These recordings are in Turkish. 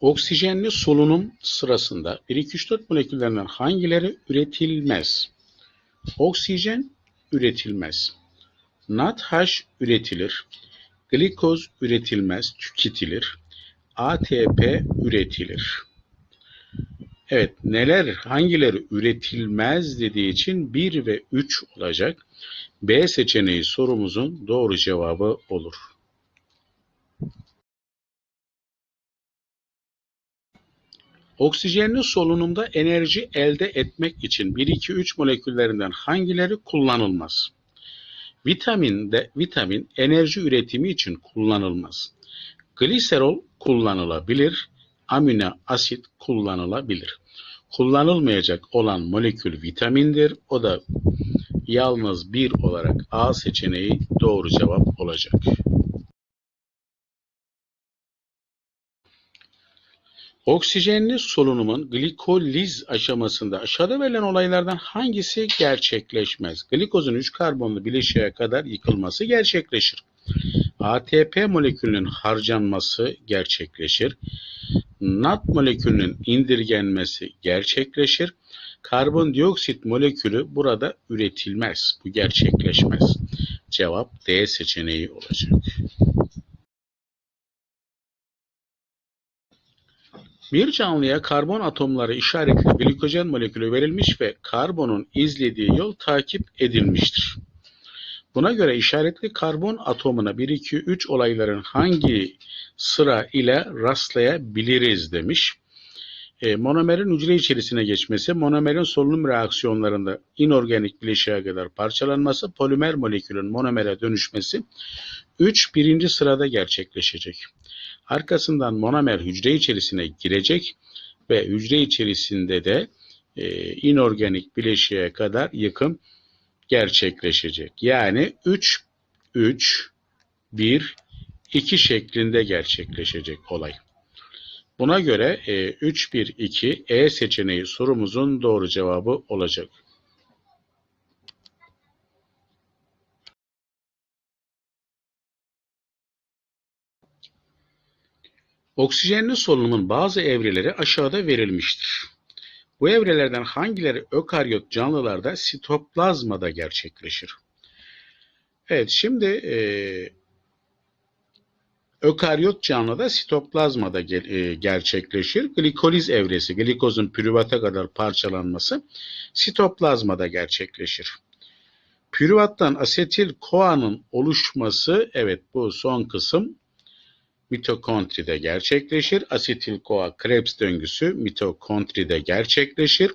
Oksijenli solunum sırasında 1-2-3-4 moleküllerinden hangileri üretilmez? Oksijen üretilmez. NADH üretilir. Glikoz üretilmez, tüketilir. ATP üretilir. Evet, neler, hangileri üretilmez dediği için 1 ve 3 olacak. B seçeneği sorumuzun doğru cevabı olur. Oksijenli solunumda enerji elde etmek için 1-2-3 moleküllerinden hangileri kullanılmaz? Vitamin de vitamin enerji üretimi için kullanılmaz. Gliserol kullanılabilir, amino asit kullanılabilir. Kullanılmayacak olan molekül vitamindir. O da yalnız bir olarak A seçeneği doğru cevap olacak. Oksijenli solunumun glikoliz aşamasında aşağıda verilen olaylardan hangisi gerçekleşmez? Glikozun 3 karbonlu bileşiğe kadar yıkılması gerçekleşir. ATP molekülünün harcanması gerçekleşir. NAD molekülünün indirgenmesi gerçekleşir. Karbondioksit molekülü burada üretilmez. Bu gerçekleşmez. Cevap D seçeneği olacak. Bir canlıya karbon atomları işaretli glikojen molekülü verilmiş ve karbonun izlediği yol takip edilmiştir. Buna göre işaretli karbon atomuna 1, 2, 3 olayların hangi sıra ile rastlayabiliriz demiş. E, monomerin hücre içerisine geçmesi, monomerin solunum reaksiyonlarında inorganik bileşiğe kadar parçalanması, polimer molekülün monomere dönüşmesi 3 birinci sırada gerçekleşecek. Arkasından monomer hücre içerisine girecek ve hücre içerisinde de e, inorganik bileşiğe kadar yıkım gerçekleşecek. Yani 3 3 1 2 şeklinde gerçekleşecek olay. Buna göre e, 3 1 2 E seçeneği sorumuzun doğru cevabı olacak. Oksijenli solunumun bazı evreleri aşağıda verilmiştir. Bu evrelerden hangileri ökaryot canlılarda sitoplazmada gerçekleşir? Evet şimdi e, ökaryot canlıda sitoplazmada ge e, gerçekleşir. Glikoliz evresi, glikozun pürüvata kadar parçalanması sitoplazmada gerçekleşir. Pürüvattan asetil koanın oluşması, evet bu son kısım mitokondride gerçekleşir. Asetil-CoA Krebs döngüsü mitokondride gerçekleşir.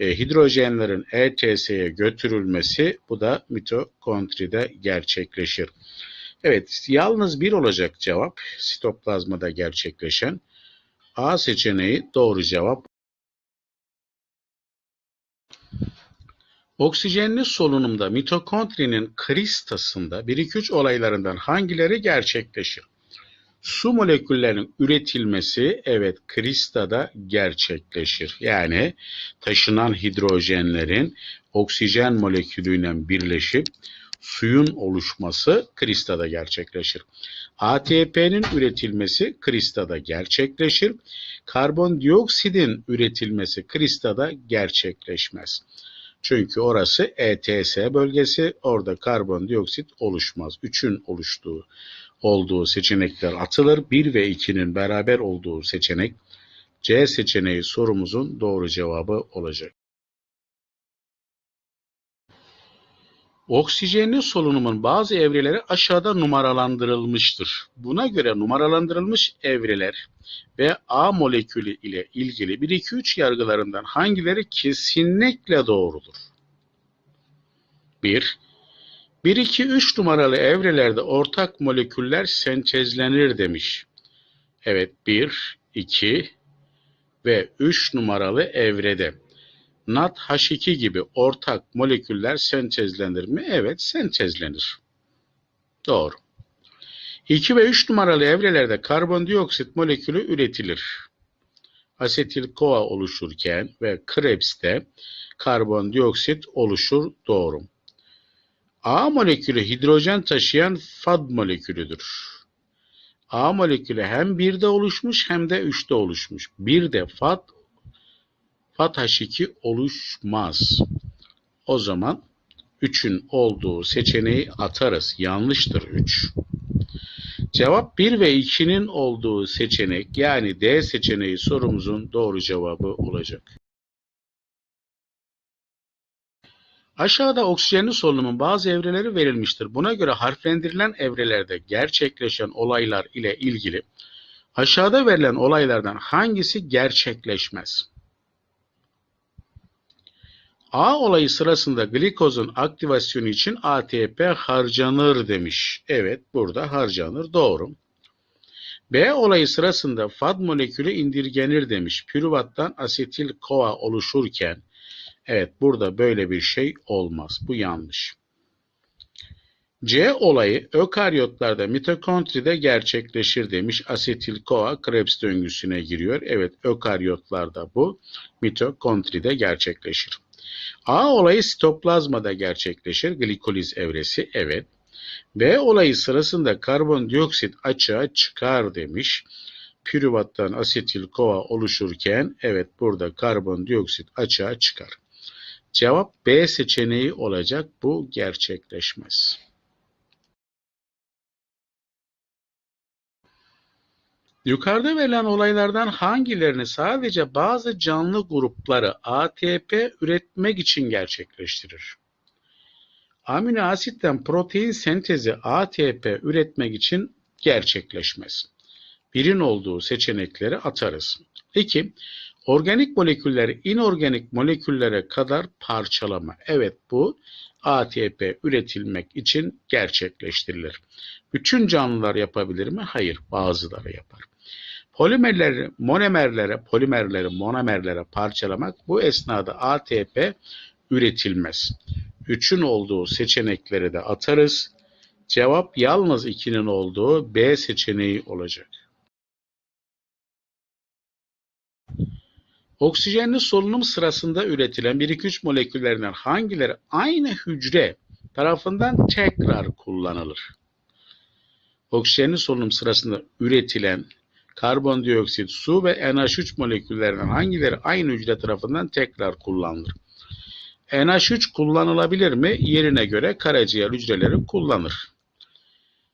E, hidrojenlerin ETS'ye götürülmesi bu da mitokondride gerçekleşir. Evet, yalnız bir olacak cevap sitoplazmada gerçekleşen. A seçeneği doğru cevap. Oksijenli solunumda mitokondrinin kristasında 1-2-3 olaylarından hangileri gerçekleşir? Su moleküllerinin üretilmesi evet kristada gerçekleşir. Yani taşınan hidrojenlerin oksijen molekülüyle birleşip suyun oluşması kristada gerçekleşir. ATP'nin üretilmesi kristada gerçekleşir. Karbondioksidin üretilmesi kristada gerçekleşmez. Çünkü orası ETS bölgesi, orada karbondioksit oluşmaz. Üçün oluştuğu olduğu seçenekler atılır. 1 ve 2'nin beraber olduğu seçenek C seçeneği sorumuzun doğru cevabı olacak. Oksijenli solunumun bazı evreleri aşağıda numaralandırılmıştır. Buna göre numaralandırılmış evreler ve A molekülü ile ilgili 1-2-3 yargılarından hangileri kesinlikle doğrudur? 1. 1, 2, 3 numaralı evrelerde ortak moleküller sentezlenir demiş. Evet 1, 2 ve 3 numaralı evrede. NADH2 gibi ortak moleküller sentezlenir mi? Evet sentezlenir. Doğru. 2 ve 3 numaralı evrelerde karbondioksit molekülü üretilir. Asetil-CoA oluşurken ve Krebs'te karbondioksit oluşur. Doğru. A molekülü hidrojen taşıyan FAD molekülüdür. A molekülü hem 1'de oluşmuş hem de 3'te oluşmuş. 1'de FAT FAT H2 oluşmaz. O zaman 3'ün olduğu seçeneği atarız. Yanlıştır 3. Cevap 1 ve 2'nin olduğu seçenek yani D seçeneği sorumuzun doğru cevabı olacak. Aşağıda oksijenli solunumun bazı evreleri verilmiştir. Buna göre harflendirilen evrelerde gerçekleşen olaylar ile ilgili aşağıda verilen olaylardan hangisi gerçekleşmez? A olayı sırasında glikozun aktivasyonu için ATP harcanır demiş. Evet burada harcanır doğru. B olayı sırasında FAD molekülü indirgenir demiş. Pürüvattan asetil CoA oluşurken evet burada böyle bir şey olmaz. Bu yanlış. C olayı ökaryotlarda mitokondride gerçekleşir demiş. Asetil CoA Krebs döngüsüne giriyor. Evet ökaryotlarda bu mitokondride gerçekleşir. A olayı sitoplazmada gerçekleşir. Glikoliz evresi evet. B olayı sırasında karbondioksit açığa çıkar demiş. Pürüvattan asetil kova oluşurken evet burada karbondioksit açığa çıkar. Cevap B seçeneği olacak. Bu gerçekleşmez. Yukarıda verilen olaylardan hangilerini sadece bazı canlı grupları ATP üretmek için gerçekleştirir? Amino asitten protein sentezi ATP üretmek için gerçekleşmez. Birin olduğu seçenekleri atarız. 2. Organik molekülleri inorganik moleküllere kadar parçalama. Evet bu ATP üretilmek için gerçekleştirilir. Bütün canlılar yapabilir mi? Hayır, bazıları yapar. Polimerleri, monomerlere, polimerleri monomerlere parçalamak bu esnada ATP üretilmez. 3'ün olduğu seçenekleri de atarız. Cevap yalnız 2'nin olduğu B seçeneği olacak. Oksijenli solunum sırasında üretilen 1-2-3 moleküllerinden hangileri aynı hücre tarafından tekrar kullanılır? Oksijenli solunum sırasında üretilen karbondioksit, su ve NH3 moleküllerinden hangileri aynı hücre tarafından tekrar kullanılır? NH3 kullanılabilir mi? Yerine göre karaciğer hücreleri kullanır.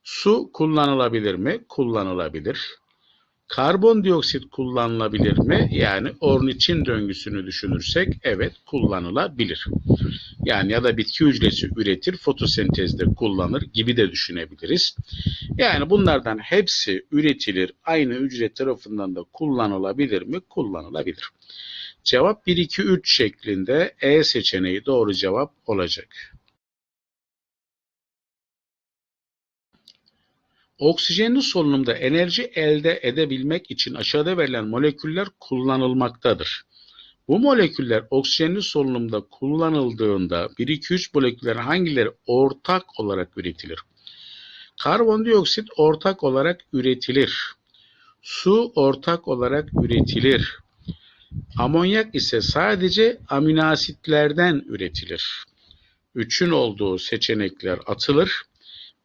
Su kullanılabilir mi? Kullanılabilir. Karbondioksit kullanılabilir mi? Yani orniçin döngüsünü düşünürsek evet kullanılabilir. Yani ya da bitki hücresi üretir, fotosentezde kullanır gibi de düşünebiliriz. Yani bunlardan hepsi üretilir, aynı hücre tarafından da kullanılabilir mi? Kullanılabilir. Cevap 1, 2, 3 şeklinde E seçeneği doğru cevap olacak. Oksijenli solunumda enerji elde edebilmek için aşağıda verilen moleküller kullanılmaktadır. Bu moleküller oksijenli solunumda kullanıldığında 1-2-3 moleküllerin hangileri ortak olarak üretilir? Karbondioksit ortak olarak üretilir. Su ortak olarak üretilir. Amonyak ise sadece aminoasitlerden üretilir. 3'ün olduğu seçenekler atılır.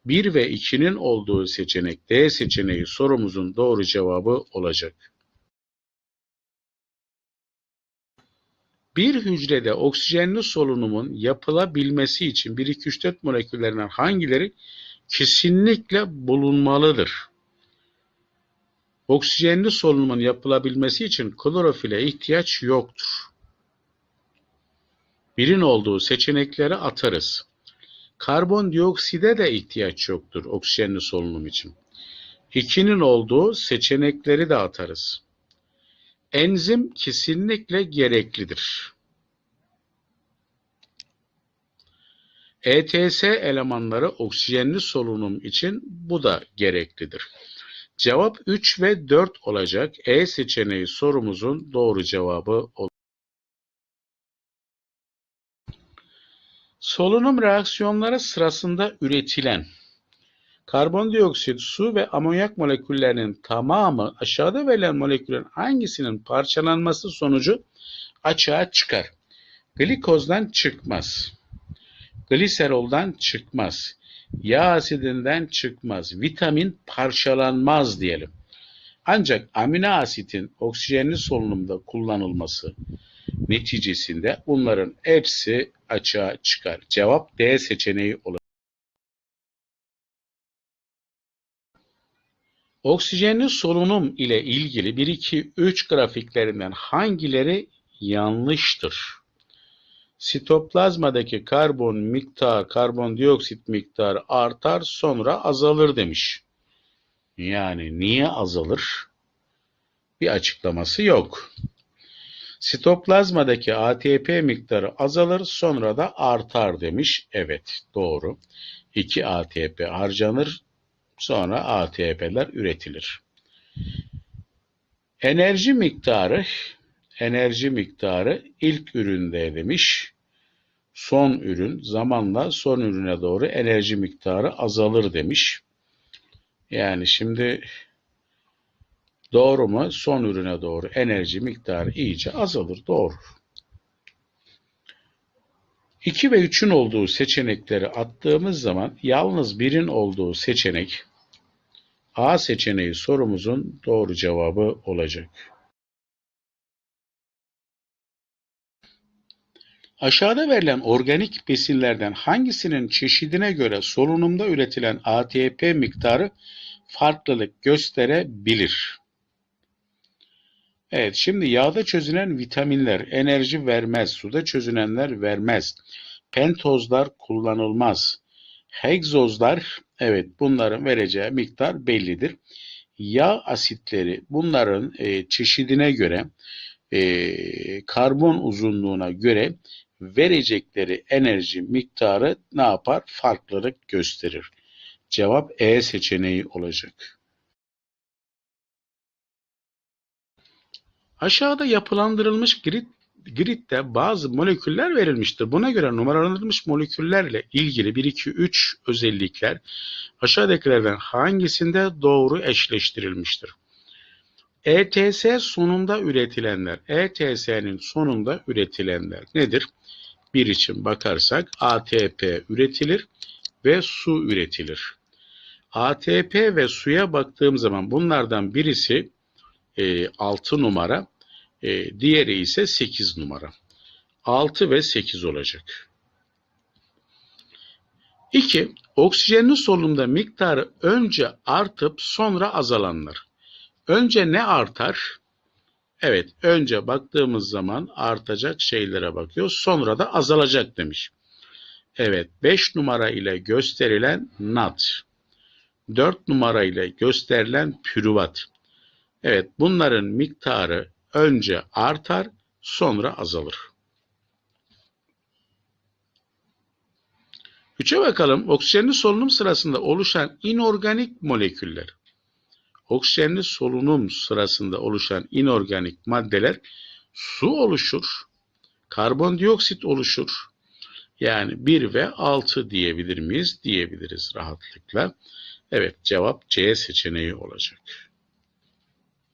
1 ve 2'nin olduğu seçenek D seçeneği sorumuzun doğru cevabı olacak. Bir hücrede oksijenli solunumun yapılabilmesi için 1, 2, 3, 4 moleküllerinden hangileri kesinlikle bulunmalıdır? Oksijenli solunumun yapılabilmesi için klorofile ihtiyaç yoktur. Birin olduğu seçenekleri atarız. Karbondiokside de ihtiyaç yoktur oksijenli solunum için. İkinin olduğu seçenekleri de atarız. Enzim kesinlikle gereklidir. ETS elemanları oksijenli solunum için bu da gereklidir. Cevap 3 ve 4 olacak. E seçeneği sorumuzun doğru cevabı olur. Solunum reaksiyonları sırasında üretilen karbondioksit, su ve amonyak moleküllerinin tamamı aşağıda verilen moleküllerin hangisinin parçalanması sonucu açığa çıkar? Glikozdan çıkmaz. Gliseroldan çıkmaz. Yağ asidinden çıkmaz. Vitamin parçalanmaz diyelim. Ancak amino asitin oksijenli solunumda kullanılması neticesinde bunların hepsi açığa çıkar. Cevap D seçeneği olur. Oksijenli solunum ile ilgili 1 2 3 grafiklerinden hangileri yanlıştır? Sitoplazmadaki karbon miktarı, karbondioksit miktarı artar sonra azalır demiş. Yani niye azalır? Bir açıklaması yok. Sitoplazmadaki ATP miktarı azalır sonra da artar demiş. Evet doğru. 2 ATP harcanır sonra ATP'ler üretilir. Enerji miktarı enerji miktarı ilk üründe demiş. Son ürün zamanla son ürüne doğru enerji miktarı azalır demiş. Yani şimdi doğru mu? Son ürüne doğru enerji miktarı iyice azalır. Doğru. 2 ve 3'ün olduğu seçenekleri attığımız zaman yalnız birin olduğu seçenek A seçeneği sorumuzun doğru cevabı olacak. Aşağıda verilen organik besinlerden hangisinin çeşidine göre solunumda üretilen ATP miktarı farklılık gösterebilir? Evet, şimdi yağda çözünen vitaminler enerji vermez, suda çözünenler vermez. Pentozlar kullanılmaz. Hegzozlar, evet bunların vereceği miktar bellidir. Yağ asitleri bunların e, çeşidine göre, e, karbon uzunluğuna göre verecekleri enerji miktarı ne yapar? Farklılık gösterir. Cevap E seçeneği olacak. Aşağıda yapılandırılmış grid, gridde bazı moleküller verilmiştir. Buna göre numaralandırılmış moleküllerle ilgili 1, 2, 3 özellikler aşağıdakilerden hangisinde doğru eşleştirilmiştir? ETS sonunda üretilenler, ETS'nin sonunda üretilenler nedir? Bir için bakarsak ATP üretilir ve su üretilir. ATP ve suya baktığım zaman bunlardan birisi e, 6 numara, e, diğeri ise 8 numara. 6 ve 8 olacak. 2. Oksijenli solunumda miktarı önce artıp sonra azalanlar. Önce ne artar? Evet, önce baktığımız zaman artacak şeylere bakıyoruz. Sonra da azalacak demiş. Evet, 5 numara ile gösterilen nat. 4 numara ile gösterilen pürüvat. Evet, bunların miktarı önce artar, sonra azalır. Üçe bakalım. Oksijenli solunum sırasında oluşan inorganik moleküller. Oksijenli solunum sırasında oluşan inorganik maddeler su oluşur, karbondioksit oluşur. Yani 1 ve 6 diyebilir miyiz? Diyebiliriz rahatlıkla. Evet cevap C seçeneği olacak.